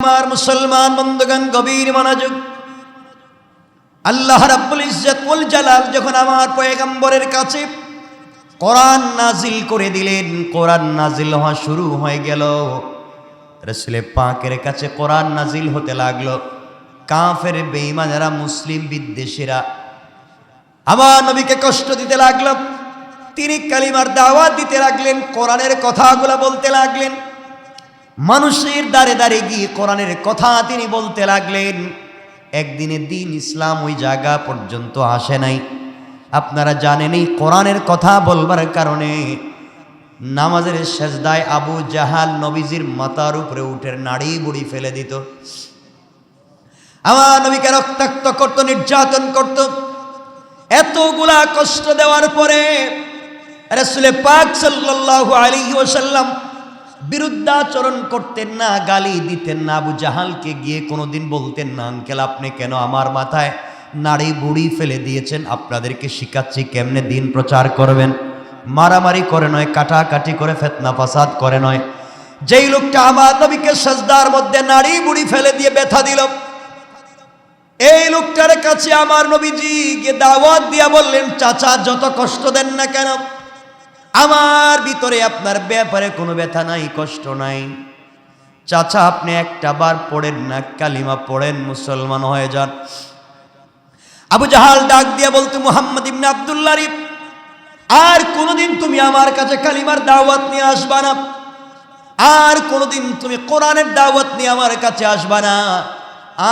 আমার মুসলমান বন্ধুগণ, গভীর মনোযোগ। আল্লাহ রাব্বুল ইজ্জত জালাল যখন আমার পয়গম্বরের কাছে কোরআন নাজিল করে দিলেন, কোরআন নাজিল হওয়া শুরু হয়ে গেল। রসুলে পাকের কাছে কোরআন নাজিল হতে লাগল। কাফের বেঈমানেরা, মুসলিম বিদ্বেষীরা আমার নবীকে কষ্ট দিতে লাগল। তিনি কালিমার দাওয়াত দিতে লাগলেন, কোরআনের কথাগুলো বলতে লাগলেন। মানুষের দ্বারে দ্বারে গিয়ে কোরআনের কথা তিনি বলতে লাগলেন, একদিনে দিন ইসলাম ওই জায়গা পর্যন্ত আসে নাই। আপনারা জানেন এই কোরআনের কথা বলবার কারণে নামাজের সেজদায় আবু জাহাল নবীজির মাথার উপরে উঠে নাড়ি বুড়ি ফেলে দিত। আমার নবীকে রক্তাক্ত করত, নির্যাতন করত। এতগুলা কষ্ট দেওয়ার পরে রসুলে পাক সাল্লাল্লাহু আলাইহি ওয়াসাল্লাম বিরুদ্ধাচরণ করতেন না, গালি দিতেন না। আবু জাহালকে গিয়ে কোনোদিন বলতেন না আঙ্কেল, আপনি কেন আমার মাথায় নাড়ি বুড়ি ফেলে দিয়েছেন? আপনাদেরকে শিখাচ্ছি কেমনে দিন প্রচার করবেন। মারামারি করে নয়, কাটাকাটি করে ফেতনা ফাসাদ করে নয়। যেই লোকটা আমার নবীকে সাজদার মধ্যে নাড়ি বুড়ি ফেলে দিয়ে ব্যথা দিল। এই লোকটার কাছে আমার নবীজি গিয়ে দাওয়াত দিয়া বললেন, চাচা, যত কষ্ট দেন না কেন? আমার ভিতরে আপনার ব্যাপারে কোনো ব্যথা নাই, কষ্ট নাই। চাচা, আপনি একটা বার পড়েন না, কালিমা পড়েন, মুসলমান হয়ে যান। আবু জাহাল ডাক দিয়ে বলতো, মোহাম্মদ ইবনে আব্দুল্লাহ আর কোনোদিন তুমি আমার কাছে কালিমার দাওয়াত নিয়ে আসবা না। আর কোনোদিন তুমি কোরআনের দাওয়াত নিয়ে আমার কাছে আসবা না।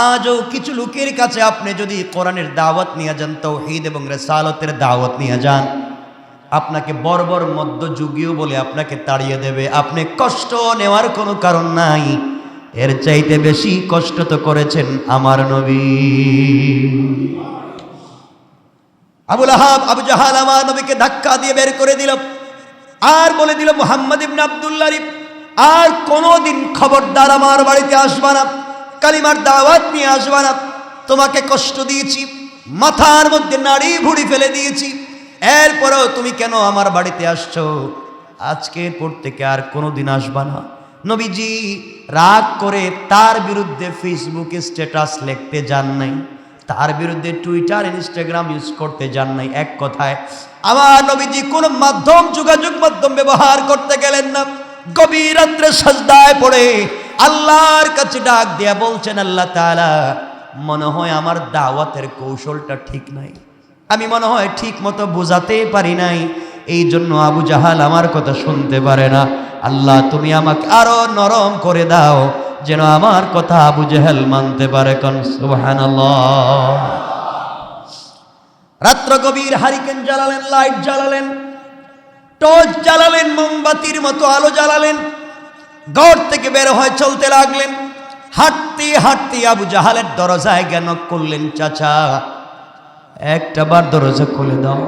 আজও কিছু লোকের কাছে আপনি যদি কোরআনের দাওয়াত নিয়ে যান, তৌহিদ এবং রেসালতের দাওয়াত নিয়ে যান। আপনাকে বর্বর মধ্যযুগীয় বলে আপনাকে তাড়িয়ে দেবে। আপনি কষ্ট নেওয়ার কোনো কারণ নাই। এর চাইতে বেশি কষ্ট তো করেছেন আমার নবী। আবুল আহাব, আবু জাহাল আমার নবীকে ধাক্কা দিয়ে বের করে দিল। আর বলে দিল, মোহাম্মদ ইবনে আব্দুল্লাহ আর কোনোদিন খবরদার আমার বাড়িতে আসবা না। কালিমার দাওয়াত নিয়ে আসবা না। তোমাকে কষ্ট দিয়েছি, মাথার মধ্যে নাড়ি ভুড়ি ফেলে দিয়েছি। এরপরেও তুমি কেন আমার বাড়িতে আসছো? আজকের পর থেকে আর কোনোদিন আসবা না। নবীজি রাগ করে তার বিরুদ্ধে ফেসবুকে স্ট্যাটাস লিখতে যান নাই। তার বিরুদ্ধে টুইটার ইনস্টাগ্রাম ইউজ করতে যান নাই। এক কথায়, আমার নবীজি কোন মাধ্যম, যোগাযোগ মাধ্যম ব্যবহার করতে গেলেন না। গভীর রাত্রে সাজদায় পড়ে আল্লাহর কাছে ডাক দিয়া বলছেন, আল্লাহ তাআলা, মনে হয় আমার দাওয়াতের কৌশলটা ঠিক নাই। আমি মনে হয় ঠিক মতো বোঝাতে পারি নাই। এই জন্য আবু জাহাল আমার কথা শুনতে পারে না। আল্লাহ, তুমি আমাকে আরও নরম করে দাও, যেন আমার কথা আবু জাহাল মানতে পারে। কন সুবহানাল্লাহ। রাত্র গভীর হারিকেন জ্বালালেন, লাইট জ্বালালেন, টর্চ জ্বালালেন, মোমবাতির মতো আলো জ্বালালেন গড় থেকে বের হয়ে চলতে লাগলেন। হাঁটতে হাঁটতে আবু জাহালের দরজায় জ্ঞান করলেন, চাচা একটা বার দরজা খুলে দাও।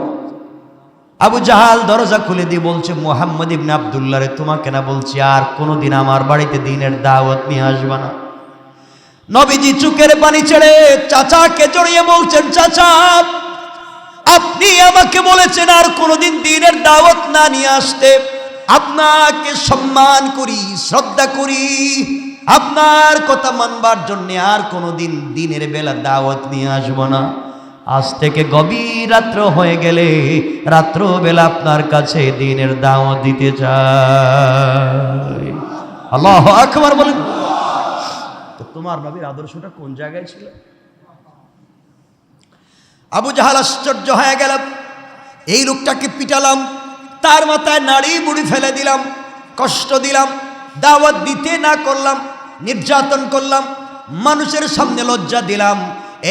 আবু জাহাল দরজা খুলে দিয়ে বলছে, মোহাম্মদ ইবনে আবদুল্লাহ রে, তোমাকে না বলছি আর কোনোদিন আমার বাড়িতে দিনের দাওয়াত নিয়ে আসবে না। নবীজি চুকের পানি ছেড়ে চাচাকে জড়িয়ে বলছেন, চাচা, আপনি আমাকে বলেছেন আর কোনোদিন দিনের দাওয়াত না নিয়ে আসতে। আপনাকে সম্মান করি, শ্রদ্ধা করি। আপনার কথা মানবার জন্য আর কোনোদিন দিনের বেলা দাওয়াত নিয়ে আসব না। আজ থেকে গভীর রাত্র হয়ে গেলে রাত্রবেলা আপনার কাছে দিনের দাওয়াত দিতে চাই। আল্লাহ আকবার বলেন। তো তোমার নবীর আদর্শটা কোন জায়গায় ছিল? আবু জাহাল আশ্চর্য হয়ে গেল। এই লোকটাকে পিটালাম তার মাথায় নাড়ি বুড়ি ফেলে দিলাম কষ্ট দিলাম দাওয়াত দিতে না করলাম নির্যাতন করলাম মানুষের সামনে লজ্জা দিলাম।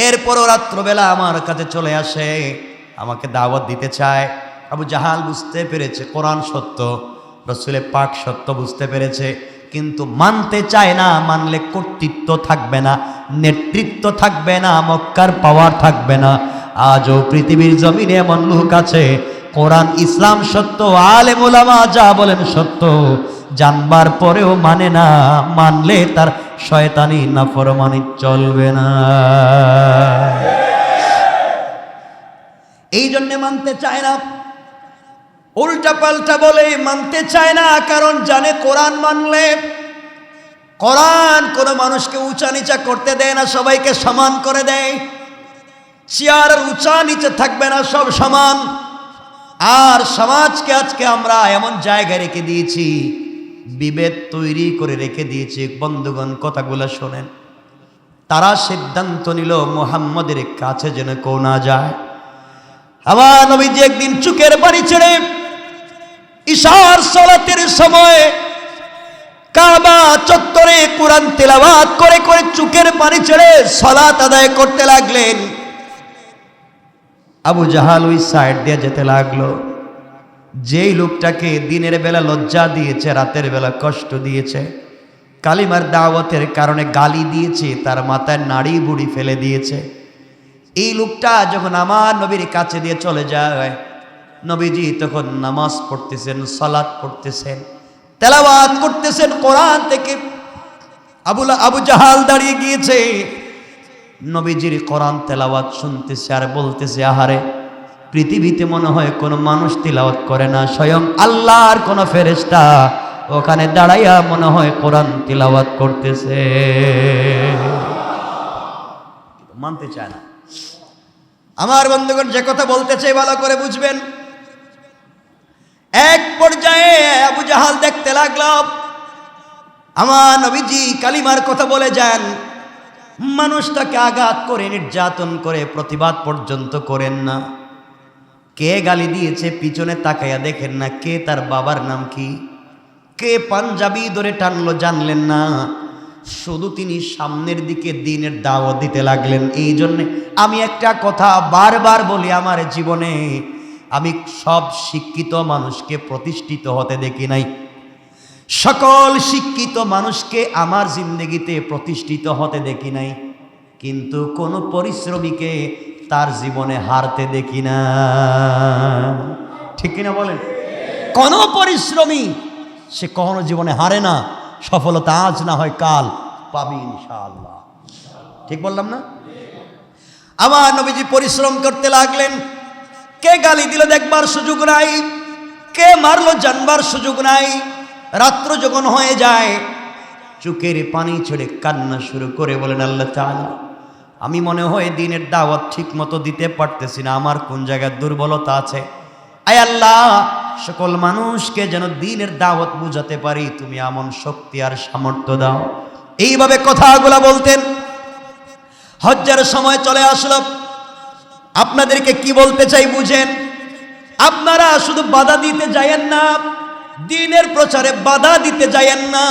এরপরও রাত্রবেলা আমার কাছে চলে আসে, আমাকে দাওয়াত দিতে চায়। আবু জাহাল বুঝতে পেরেছে, কোরআন সত্য, রসুলের পাক সত্য বুঝতে পেরেছে, কিন্তু মানতে চায় না, মানলে কর্তৃত্ব থাকবে না, নেতৃত্ব থাকবে না, মক্কার পাওয়ার থাকবে না। আজও পৃথিবীর জমিনে এমন লোক আছে, কোরআন ইসলাম সত্য আলে মোলামা যা বলেন সত্য, জানবার পরেও মানে না, মানলে তার শয়তানি নাফরমানি চলবে না। এই জন্যে মানতে চায় না। উল্টা পাল্টা বলে মানতে চায় না, কারণ জানে কোরআন মানলে কোরআন কোনো মানুষকে উঁচা নিচা করতে দেয় না, সবাইকে সমান করে দেয়। চেয়ার উঁচা নিচে থাকবে না, সব সমান। আর সমাজকে আজকে আমরা এমন জায়গায় রেখে দিয়েছি বিভেদ তৈরি করে রেখে দিয়েছে বন্ধুগণ কথাগুলো শোনেন। তারা সিদ্ধান্ত নিল, মোহাম্মদের কাছে যেন কেউ না যায়। আমার নবীজি একদিন চুকের বাড়ি ছেড়ে ঈশার সলাতের সময় কাবা চত্বরে কোরআন তেলাওয়াত করে করে চুকের পানি ছেড়ে সলাত আদায় করতে লাগলেন। আবু জাহাল ওই সাইড দিয়ে যেতে লাগল। যেই লোকটাকে দিনের বেলা লজ্জা দিয়েছে, রাতের বেলা কষ্ট দিয়েছে, কালিমার দাওয়াতের কারণে গালি দিয়েছে, তার মাথায় নাড়ি বুড়ি ফেলে দিয়েছে। এই লোকটা যখন আমার নবীর কাছে দিয়ে চলে যায়, নবীজি তখন নামাজ পড়তেছেন, সালাত পড়তেছেন, তেলাওয়াত করতেছেন, কোরআন থেকে। আবুল আবু জাহাল দাঁড়িয়ে গিয়েছে। নবীজির কোরআন তেলাওয়াত শুনতেছে আর বলতেছে, আহারে পৃথিবীতে মনে হয় কোনো মানুষ তিলাওয়াত করে না, স্বয়ং আল্লাহর কোনো ফেরেশতা ওখানে দাঁড়াইয়া মনে হয় কোরআন তিলাওয়াত করতেছে। মানতে চায় না। আমার বন্ধুগণ, যে কথা বলতে চাই ভালো করে বুঝবেন। এক পর্যায়ে আবু জাহাল দেখতে লাগলাম আমার নবীজি কালিমার কথা বলে যান, মানুষটাকে আঘাত করে, নির্যাতন করে, প্রতিবাদ পর্যন্ত করেন না। কে গালি দিয়েছে পিছনে তাকাইয়া দেখেন না, কে তার বাবার নাম কি? কে পাঞ্জাবি ধরে টানলো জানলেন না। শুধু তিনি সামনের দিকে দিনের দাওয়াত দিতে লাগলেন। এই জন্যে আমি একটা কথা বারবার বলি আমার জীবনে, আমি সব শিক্ষিত মানুষকে প্রতিষ্ঠিত হতে দেখি নাই। সকল শিক্ষিত মানুষকে আমার জিন্দগিতে প্রতিষ্ঠিত হতে দেখি নাই। কিন্তু কোনো পরিশ্রমীকে তার জীবনে হারতে দেখি না। ঠিক কিনা বলেন? কোন পরিশ্রমী, সে কখনো জীবনে হারে না। সফলতা আজ না হয় কাল, পাবি ইনশাআল্লাহ। ঠিক বললাম না? আবার নবীজি পরিশ্রম করতে লাগলেন। কে গালি দিল দেখবার সুযোগ নাই। কে মারলো জানবার সুযোগ নাই। রাত্র যখন হয়ে যায় চুকের পানি ছেড়ে কান্না শুরু করে বলেন, আল্লাহ তাআলা। আমি মনে হয় দিনের দাওয়াত ঠিক মতো দিতে পারতেছি না। আমার কোন জায়গায় দুর্বলতা আছে? আয় আল্লাহ, সকল মানুষকে যেন দিনের দাওয়াত বুঝাতে পারি, তুমি এমন শক্তি আর সামর্থ্য দাও। এইভাবে কথাগুলা বলতেন। হজ্জার সময় চলে আসলো। আপনাদেরকে কি বলতে চাই বুঝেন? আপনারা শুধু বাধা দিতে যায়েন না, দিনের প্রচারে বাধা দিতে যায়েন না।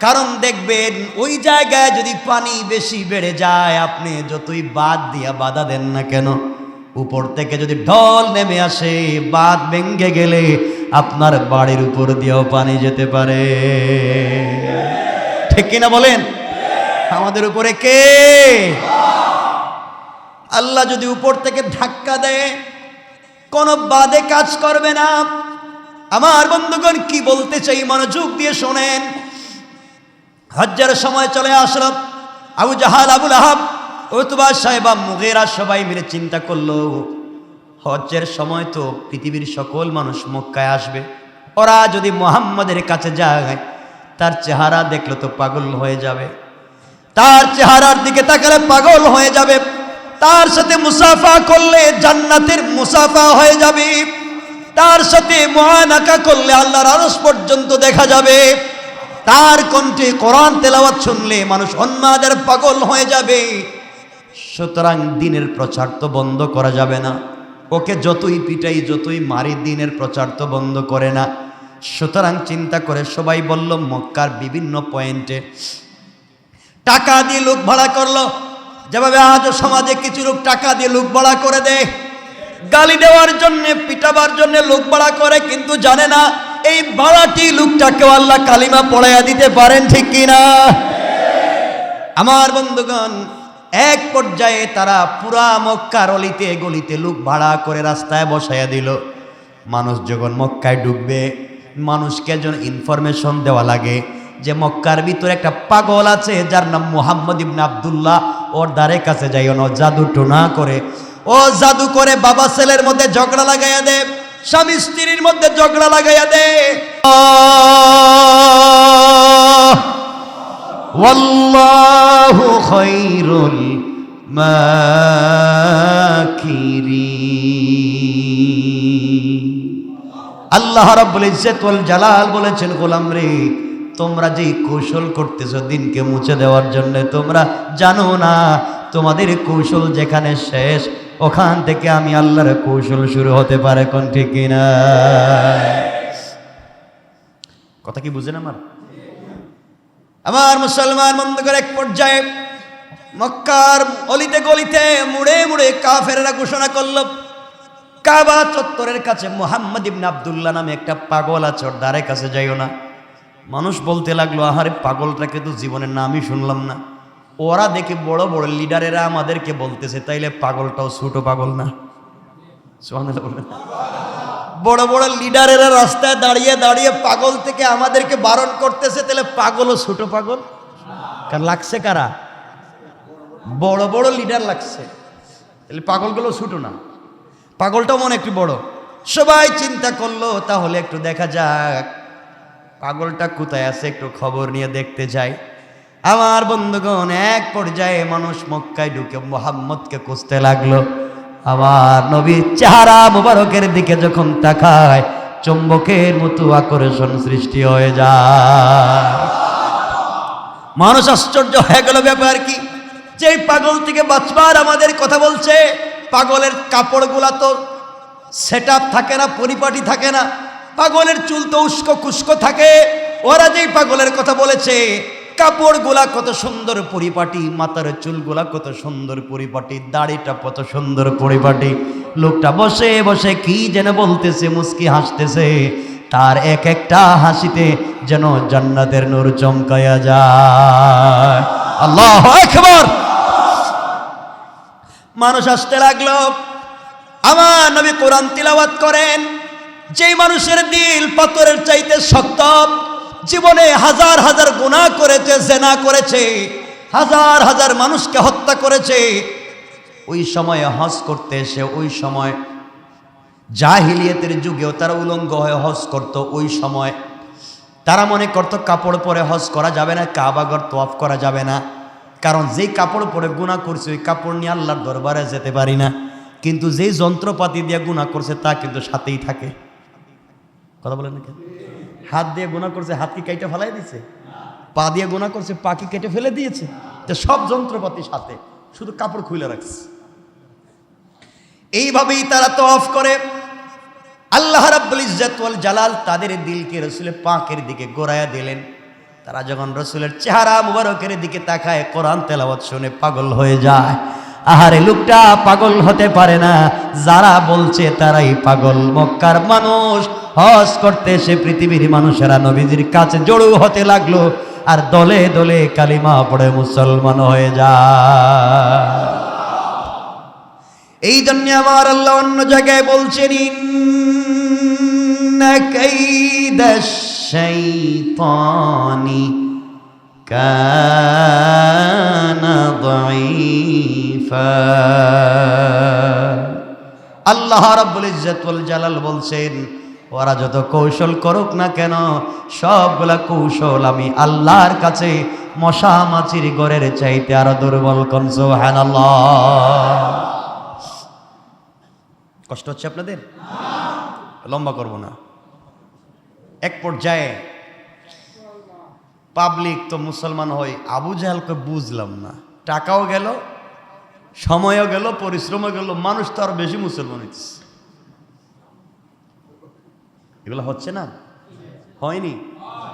কারণ দেখবেন, ওই জায়গায় যদি পানি বেশি বেড়ে যায়, আপনি যতই বাদ দিয়া বাধা দেন না কেন, উপর থেকে যদি ঢল নেমে আসে বাদ ভেঙ্গে গেলে আপনার বাড়ির উপর দিয়েও পানি যেতে পারে। ঠিক কিনা বলেন? আমাদের উপরে কে? আল্লাহ যদি উপর থেকে ধাক্কা দেয়, কোনো বাদে কাজ করবে না। আমার বন্ধুগণ, কি বলতে চাই? মনোযোগ দিয়ে শোনেন। হজ্জার সময় চলে আসলো আবু জাহাল, আবুল আহাব ওতুবা সাহেবা মুগেরা সবাই মিলে চিন্তা করল, হজ্জের সময় তো পৃথিবীর সকল মানুষ মক্কায় আসবে। ওরা যদি মোহাম্মদের কাছে যায়, তার চেহারা দেখলে তো পাগল হয়ে যাবে। তার চেহারার দিকে তাকালে পাগল হয়ে যাবে। তার সাথে মুসাফা করলে জান্নাতের মুসাফা হয়ে যাবে। তার সাথে মহানাকা করলে আল্লাহর আরস পর্যন্ত দেখা যাবে। তার কণ্ঠে কোরআন তেলাওয়াত শুনলে মানুষ উন্মাদের পাগল হয়ে যাবে। সুতরাং দিনের প্রচার তো বন্ধ করা যাবে না। ওকে যতই পিটাই, যতই মারি, দিনের প্রচার তো বন্ধ করে না। সুতরাং চিন্তা করে সবাই বলল, মক্কার বিভিন্ন পয়েন্টে টাকা দিয়ে লোক ভাড়া করল। যেভাবে আজও সমাজে কিছু লোক টাকা দিয়ে লোক ভাড়া করে দেয়। গালি দেওয়ার জন্য, পিটাবার জন্য লোক ভাড়া করে, কিন্তু জানে না এই ভাড়াটি লোকটাকেও আল্লাহ কালিমা পড়াইয়া দিতে পারেন, ঠিক কিনা? আমার বন্ধুগণ, এক পর্যায়ে তারা পুরা মক্কার অলিতে গলিতে লোক ভাড়া করে রাস্তায় বসাইয়া দিল। মানুষ যখন মক্কায় ঢুকবে, মানুষকে যেন ইনফরমেশন দেওয়া লাগে যে মক্কার ভিতরে একটা পাগল আছে, যার নাম মোহাম্মদ ইবনে আবদুল্লাহ। ওর দ্বারে কাছে যাইও না, জাদু টোনা করে। ও জাদু করে বাবা ছেলের মধ্যে ঝগড়া লাগাইয়া দে স্বামী স্ত্রীর মধ্যে ঝগড়া লাগাইয়া দে আহ! والله خير الماكرين আল্লাহ রাব্বুল ইজ্জত ওয়াল জালাল বলেছেন গোলাম রে তোমরা যে কৌশল করতেছো দিনকে মুছে দেওয়ার জন্য তোমরা জানো না তোমাদের কৌশল যেখানে শেষ ওখান থেকে আমি আল্লাহর কৌশল শুরু হতে পারে, কোন ঠিক কিনা? কথা কি বুঝেন আমার? আমার মুসলমান বন্ধ করে এক পর্যায়ে মক্কার অলিতে গলিতে মুড়ে মুড়ে কাফেরেরা ঘোষণা করল, কাবা চত্বরের কাছে মোহাম্মদ ইবনে আবদুল্লাহ নামে একটা পাগল আছে দ্বারের কাছে যাইও না। মানুষ বলতে লাগল, আহারে পাগলটাকে তো জীবনের নামই শুনলাম না। ওরা দেখে বড় বড় লিডারেরা আমাদেরকে বলতেছে, তাইলে পাগলটাও ছোট পাগল না। বড় বড় লিডারেরা রাস্তায় দাঁড়িয়ে দাঁড়িয়ে পাগল থেকে আমাদেরকে বারণ করতেছে তাহলে পাগল ও ছোট পাগল? কার লাগছে কারা? বড় বড় লিডার লাগছে তাহলে পাগলগুলো ছোট না। পাগলটাও মনে একটু বড়। সবাই চিন্তা করল, তাহলে একটু দেখা যাক, পাগলটা কোথায় আছে, একটু খবর নিয়ে দেখতে যাই। আমার বন্ধুগণ, এক পর্যায়ে মানুষ মক্কায় ঢুকে মোহাম্মদকে খুঁজতে লাগল। আমার নবীর চেহারা মুবারকের দিকে যখন তাকায়, চুম্বকের মতো আকর্ষণ সৃষ্টি হয়ে যায়। মানুষ আশ্চর্য হয়ে গেল, ব্যাপার কি? যে পাগল থেকে বাঁচবার আমাদের কথা বলছে, পাগলের কাপড়গুলা তো সেট থাকে না, পরিপাটি থাকে না। পাগলের চুল তো উস্কো খুস্কো থাকে। ওরা যেই পাগলের কথা বলেছে কাপড়গুলা কত সুন্দর পরিপাটি, মাথার চুলগুলা কত সুন্দর পরিপাটি, দাড়িটা কত সুন্দর পরিপাটি। লোকটা বসে বসে কি যেন বলতেছে মুস্কি হাসতেছে। তার এক একটা হাসিতে যেন জান্নাতের নূর চমকায়া যায়। আল্লাহ একবার মানুষ আসতে লাগল। আমার নবী কোরআন তিলাওয়াত করেন। যেই মানুষের দিল পাথরের চাইতে শক্ত জীবনে হাজার হাজার গুনাহ করেছে, জেনা করেছে, হাজার হাজার মানুষকে হত্যা করেছে। ওই সময়ে হজ করতে এসে, ওই সময় জাহিলিয়তের যুগেও তারা উলঙ্গ হয়ে হজ করত, ওই সময় তারা মনে করত, কাপড় পরে হজ করা যাবে না কাবাগর তোয়াফ করা যাবে না। কারণ যেই কাপড় পরে গুণা করছে, ওই কাপড় নিয়ে আল্লাহর দরবারে যেতে পারি না। কিন্তু যেই যন্ত্রপাতি দিয়ে গুণা করছে, তা কিন্তু সাথেই থাকে। কথা বলেন না? হাত দিয়ে গোনা করছে হাত কি কেটে ফেলাই দিছে। পা দিয়ে গোনা করছে পা কি কেটে ফেলে দিয়েছে। তো সব যন্ত্রপাতি সাথে শুধু কাপড় খুলে রাখছে। এইভাবেই তারা তো অফ করে। আল্লাহ রাব্বুল ইজ্জত ওয়াল জালাল তাদের দিলকে রসুলের পাকের দিকে গোড়ায়া দিলেন। তারা যখন রসুলের চেহারা মুবারকের দিকে তাকায়, কোরআন তেলাওয়াত শুনে পাগল হয়ে যায়। আহারে লোকটা পাগল হতে পারে না। যারা বলছে তারাই পাগল, মক্কার মানুষ। হজ করতে এসে পৃথিবীর মানুষেরা নবীজির কাছে জড়ো হতে লাগল আর দলে দলে কালিমা পড়ে মুসলমান হয়ে যায় এই জন্য আমার আল্লাহ অন্য জায়গায় বলছেন আল্লাহ রাব্বুল ইজ্জত ওয়াল জালাল বলছেন ওরা যত কৌশল করুক না কেন, সবগুলা কৌশল আমি আল্লাহর কাছে মশা মাছির গড়ের চাইতে আরও দুর্বল কোন? সুবহানাল্লাহ। কষ্ট হচ্ছে আপনাদের? লম্বা করব না। এক পর্যায়ে পাবলিক তো মুসলমান হয় আবু জাহালকে বুঝলাম না। টাকাও গেল, সময়ও গেল, পরিশ্রমও গেল, মানুষ তো আরও বেশি মুসলমান হইতেছে। এগুলো হচ্ছে না? হয়নি?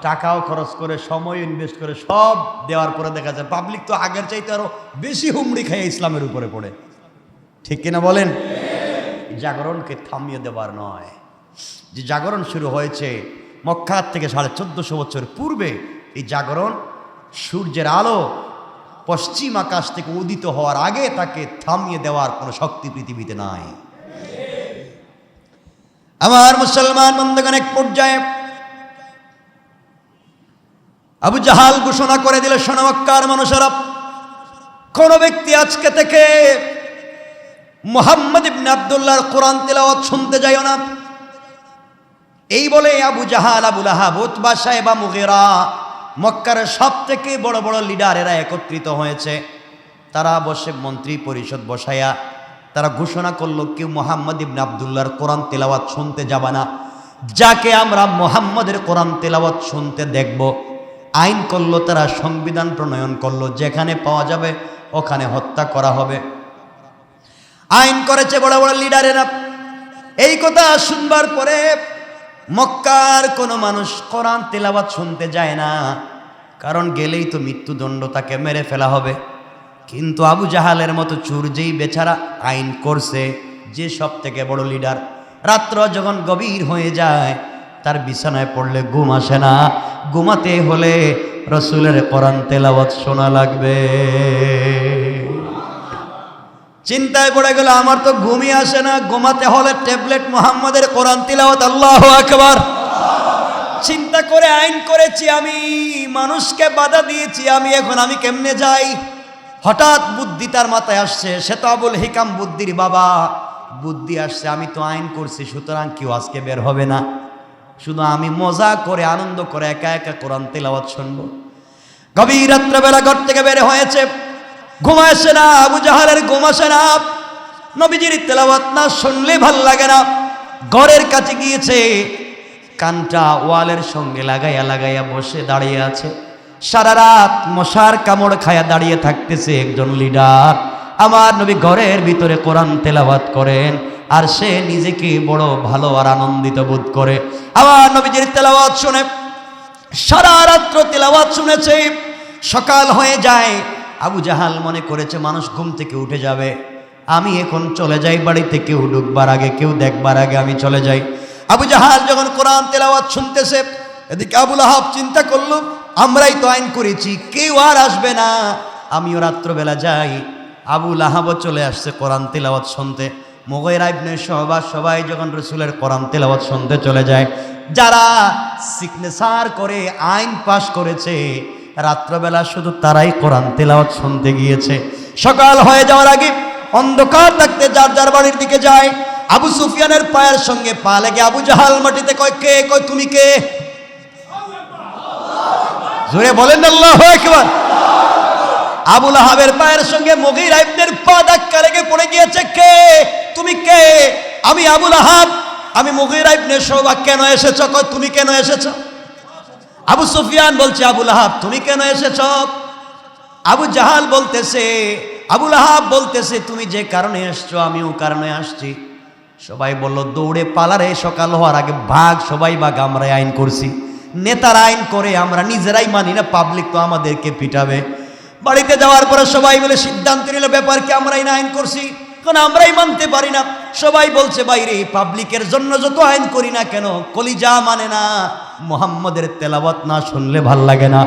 টাকাও খরচ করে সময় ইনভেস্ট করে, সব দেওয়ার পরে দেখা যায় পাবলিক তো আগের চাইতে আরও বেশি হুমড়ি খায় ইসলামের উপরে পড়ে। ঠিক কিনা বলেন? জাগরণকে থামিয়ে দেবার নয়। যে জাগরণ শুরু হয়েছে মক্কার থেকে সাড়ে চোদ্দশো বছর পূর্বে, এই জাগরণ সূর্যের আলো পশ্চিম আকাশ থেকে উদিত হওয়ার আগে তাকে থামিয়ে দেওয়ার কোনো শক্তি পৃথিবীতে নাই। আমার মুসলমান বন্ধুগণ, এক পর্যায়ে আবু জাহাল ঘোষণা করে দিল সোনামক্কার মানুষেরা, কোন ব্যক্তি আজকে থেকে মোহাম্মদ ইবনে আবদুল্লাহর কোরআন তেলাওয়াত শুনতে যাইও না। এই বলে আবু জাহাল আবুল আহাব উতবা সাহেবা মুগেরা মক্কার সব থেকে বড় বড় লিডারেরা একত্রিত হয়েছে। তারা বসে মন্ত্রী পরিষদ বসায়া তারা ঘোষণা করল, কেউ মোহাম্মদ ইবনে আবদুল্লাহর কোরআন তেলাওয়াত শুনতে যাবা না। যাকে আমরা মোহাম্মদের কোরআন তেলাওয়াত শুনতে দেখব, আইন করল, তারা সংবিধান প্রণয়ন করল, যেখানে পাওয়া যাবে ওখানে হত্যা করা হবে। আইন করেছে বড় বড় লিডারেরা। এই কথা শুনবার পরে মক্কার কোনো মানুষ কোরআন তেলাওয়াত শুনতে যায় না, কারণ গেলেই তো মৃত্যুদণ্ড তাকে মেরে ফেলা হবে। কিন্তু আবু জাহালের মতো চুর যেই বেচারা আইন করছে, যে সব থেকে বড় লিডার, রাত্র যখন গভীর হয়ে যায়, তার বিছানায় পড়লে ঘুম আসে না। ঘুমাতে হলে রসুলের কোরআন তেলাওয়াত শোনা লাগবে। চিন্তায় পড়ে গেল, আমার তো ঘুমই আসে না। ঘুমাতে হলে ট্যাবলেট মোহাম্মদের কোরআন তিলাওয়াত, আল্লাহ আকবার। চিন্তা করে, আইন করেছি আমি, মানুষকে বাধা দিয়েছি, আমি এখন আমি কেমনে যাই? হঠাৎ বুদ্ধি তার মাথায় আসছে, সে তো আবুল হিকাম বুদ্ধির বাবা। বুদ্ধি আসছে, আমি তো আইন করছি, সুতরাং কেউ আজকে বের হবে না। শুধু আমি মজা করে, আনন্দ করে একা একা কোরআন তেলাওয়াত শুনব। গভীর রাত্রেবেলা ঘর থেকে বের হয়েছে। ঘুমাইছে না, আবু জাহালের ঘুম আসে না। নবীজির তেলাওয়াত না শুনলে ভালো লাগে না। ঘরের কাছে গিয়েছে, কানটা ওয়ালের সঙ্গে লাগাইয়া লাগাইয়া বসে দাঁড়িয়ে আছে। সারা রাত মশার কামড় খায়া দাঁড়িয়ে থাকতেছে একজন লিডার। আমার নবী ঘরের ভিতরে কোরআন তেলাওয়াত করেন আর সে নিজেকে বড় ভালো আর আনন্দিত বোধ করে। আমার নবীজির তেলাওয়াত শুনে সারা রাত্র তেলাওয়াত শুনেছে, সকাল হয়ে যায়, আবু জাহাল মনে করেছে মানুষ ঘুম থেকে উঠে যাবে। আমি এখন চলে যাই বাড়িতে, কেউ ঢুকবার আগে, কেউ দেখবার আগে আমি চলে যাই। আবু জাহাল যখন কোরআন তেলাওয়াত শুনতেছে, এদিকে আবুল আহাব চিন্তা করল আমরাই তো আইন করেছি, কেউ আর আসবে না। আমিও রাত্রবেলা যাই আবুল আহাবও চলে আসছে কোরআন তেলাওয়াত শুনতে। মোগের আইবনে সহবাস সবাই যখন রসুলের কোরআন তেলাওয়াত শুনতে চলে যায়, যারা সিগনেচার করে আইন পাশ করেছে, রাত্রবেলা শুধু তারাই কোরআন তেলাওয়াত শুনতে গিয়েছে। সকাল হয়ে যাওয়ার আগে অন্ধকার থাকতে যার যার বাড়ির দিকে যায়, আবু সুফিয়ানের পায়ের সঙ্গে পা লেগে আবু জাহাল মাটিতে কয়, কে? কয়, তুমি কে? জোরে বলেন আল্লাহ একবার আবুল আহাবের পায়ের সঙ্গে মগির আইবদের পা ধাক্কা লেগে পড়ে গিয়েছে কে? তুমি কে? আমি আবুল আহাব। আমি মগির আইবনে সৌবা কেন এসেছ? তুমি কেন এসেছ? আবু সুফিয়ান বলছে, আবুল আহাব, তুমি কেন এসেছ? আবু জাহাল বলতেছে, আবুল আহাব বলতেছে, তুমি যে কারণে এসছো, আমিও কারণে আসছি। সবাই বলল, দৌড়ে পালারে, সকাল হওয়ার আগে ভাগ, সবাই ভাগ আমরা আইন করছি। নেতার আইন করে আমরা নিজেরাই মানি না পাবলিক তো আমাদেরকে পিটাবে। বাড়িতে যাওয়ার পরে সবাই মিলে সিদ্ধান্ত নিল ব্যাপার কি আমরাই না আইন করছি। কারণ আমরাই মানতে পারি না। সবাই বলছে, বাইরে পাবলিকের জন্য যত আইন করি না কেন, কলিজা মানে না। মোহাম্মদের তেলাওয়াত না শুনলে ভালো লাগে না।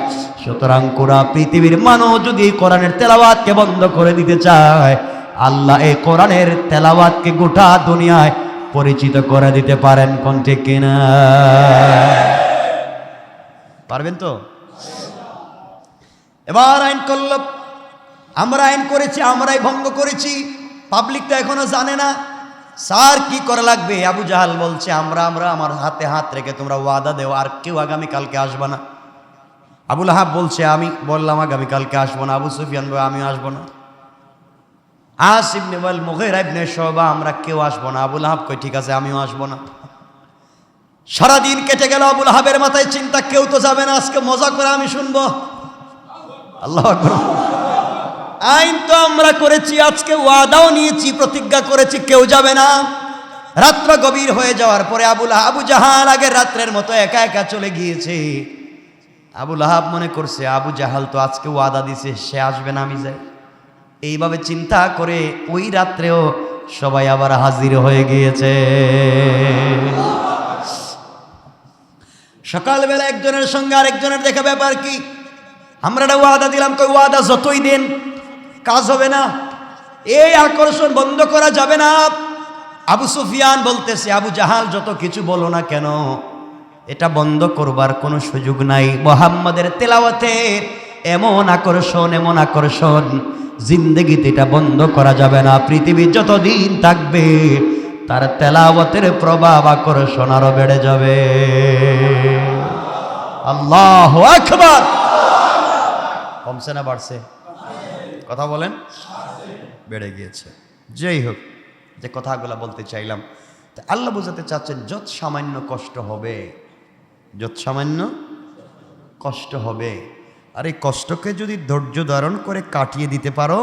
সুতরাং কোরআ পৃথিবীর মানুষ যদি কোরআনের তেলাওয়াতকে বন্ধ করে দিতে চায়, আল্লাহ এই কোরআনের তেলাওয়াতকে গোটা দুনিয়ায় পরিচিত করে দিতে পারেন। কোন ঠিক কিনা? পারবেন তো? এবার আইন করল, আমরা আইন করেছি, আমরাই ভঙ্গ করেছি পাবলিক তো এখনও জানে না। স্যার, কি করা লাগবে? আবু জাহাল বলছে, আমরা আমরা আমার হাতে হাত রেখে তোমরা ওয়াদা দেও, আর কেউ আগামী কালকে আসবে না। আবুল আহাব বলছে, আমি বললাম আগামী কালকে আসব না। আবু সুফিয়ান বলে আমি আসব না। আস ইবনে বল মুগের ইবনে শোবা, আমরা কেউ আসব না। আবুল আহাব কই ঠিক আছে, আমিও আসব না। সারাদিন কেটে গেল আবুল হাবের মাথায় চিন্তা, কেউ তো যাবে না, আজকে মজা করে আমি শুনব। আল্লাহ আইন তো আমরা করেছি, আজকে ওয়াদাও নিয়েছি, প্রতিজ্ঞা করেছি, কেউ যাবে না। রাত্র গভীর হয়ে যাওয়ার পরে আবুল আবু জাহাল আগের রাত্রের মতো একা একা চলে গিয়েছে। আবুল আহাব মনে করছে, আবু জাহাল তো আজকে ওয়াদা দিছে, সে আসবে না, আমি যাই। এইভাবে চিন্তা করে ওই রাত্রেও সবাই আবার হাজির হয়ে গিয়েছে। সকালবেলা একজনের সঙ্গে আরেকজনের দেখা ব্যাপার কি? আমরা একটা ওয়াদা দিলাম, কই ওয়াদা যতই দিন, কাজ হবে না। এই আকর্ষণ বন্ধ করা যাবে না। আবু সুফিয়ান বলতেছে, আবু জাহাল, যত কিছু বলো না কেন, এটা বন্ধ করবার কোনো সুযোগ নাই। মোহাম্মদের তেলাওয়াতে এমন আকর্ষণ এমন আকর্ষণ, জিন্দগিতে এটা বন্ধ করা যাবে না। পৃথিবীর যতদিন থাকবে তার তেলাওয়াতের প্রভাব আকর্ষণ আরও বেড়ে যাবে। আল্লাহ কমছে না বাড়ছে? কথা বলেন। বেড়ে গিয়েছে। যেই হোক, যে কথাগুলো বলতে চাইলাম আল্লাহ বোঝাতে চাচ্ছেন, যত সামান্য কষ্ট হবে, যত সামান্য কষ্ট হবে, আর এই কষ্টকে যদি ধৈর্য ধারণ করে কাটিয়ে দিতে পারো,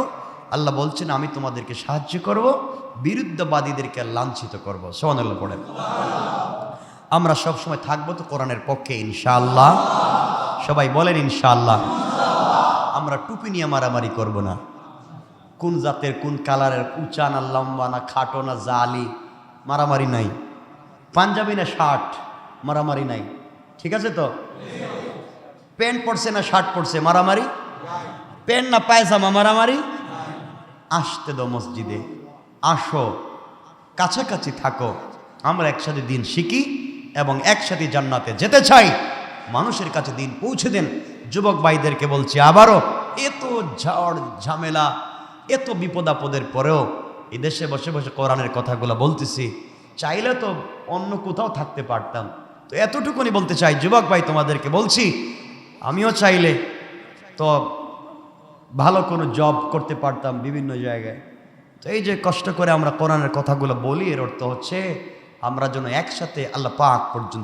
আল্লাহ বলছেন, আমি তোমাদেরকে সাহায্য করব বিরুদ্ধবাদীদেরকে লাঞ্ছিত করব। সোহানুল্লাহ পড়েন। আমরা সব সময় থাকব তো কোরআনের পক্ষে, ইনশাআল্লাহ। সবাই বলেন, ইনশাআল্লাহ। আমরা টুপি নিয়ে মারামারি করব না। কোন জাতের, কোন কালারের, উঁচা না লম্বা না খাটো না জালি, মারামারি নাই। পাঞ্জাবি না শার্ট, মারামারি নাই। ঠিক আছে তো? প্যান্ট পরছে না শার্ট পরছে, মারামারি? প্যান্ট না পায়জামা, মারামারি? আসতে দো মসজিদে। আসো, কাছাকাছি থাকো। আমরা একসাথে দিন শিখি এবং একসাথে জান্নাতে যেতে চাই। মানুষের কাছে দিন পৌঁছে দেন। যুবক ভাইদেরকে বলছি আবারও, এত ঝড় ঝামেলা, এত বিপদ আপদের পরেও এই দেশে বসে বসে কোরআনের কথাগুলো বলতেছি। চাইলে তো অন্য কোথাও থাকতে পারতাম। তো এতটুকুনি বলতে চাই, যুবক ভাই তোমাদেরকে বলছি, আমিও চাইলে তো ভালো কোনো জব করতে পারতাম বিভিন্ন জায়গায়। তো এই যে কষ্ট করে আমরা কোরআনের কথাগুলো বলি, এর অর্থ হচ্ছে আমরা যেন একসাথে আল্লাহ পাক পর্যন্ত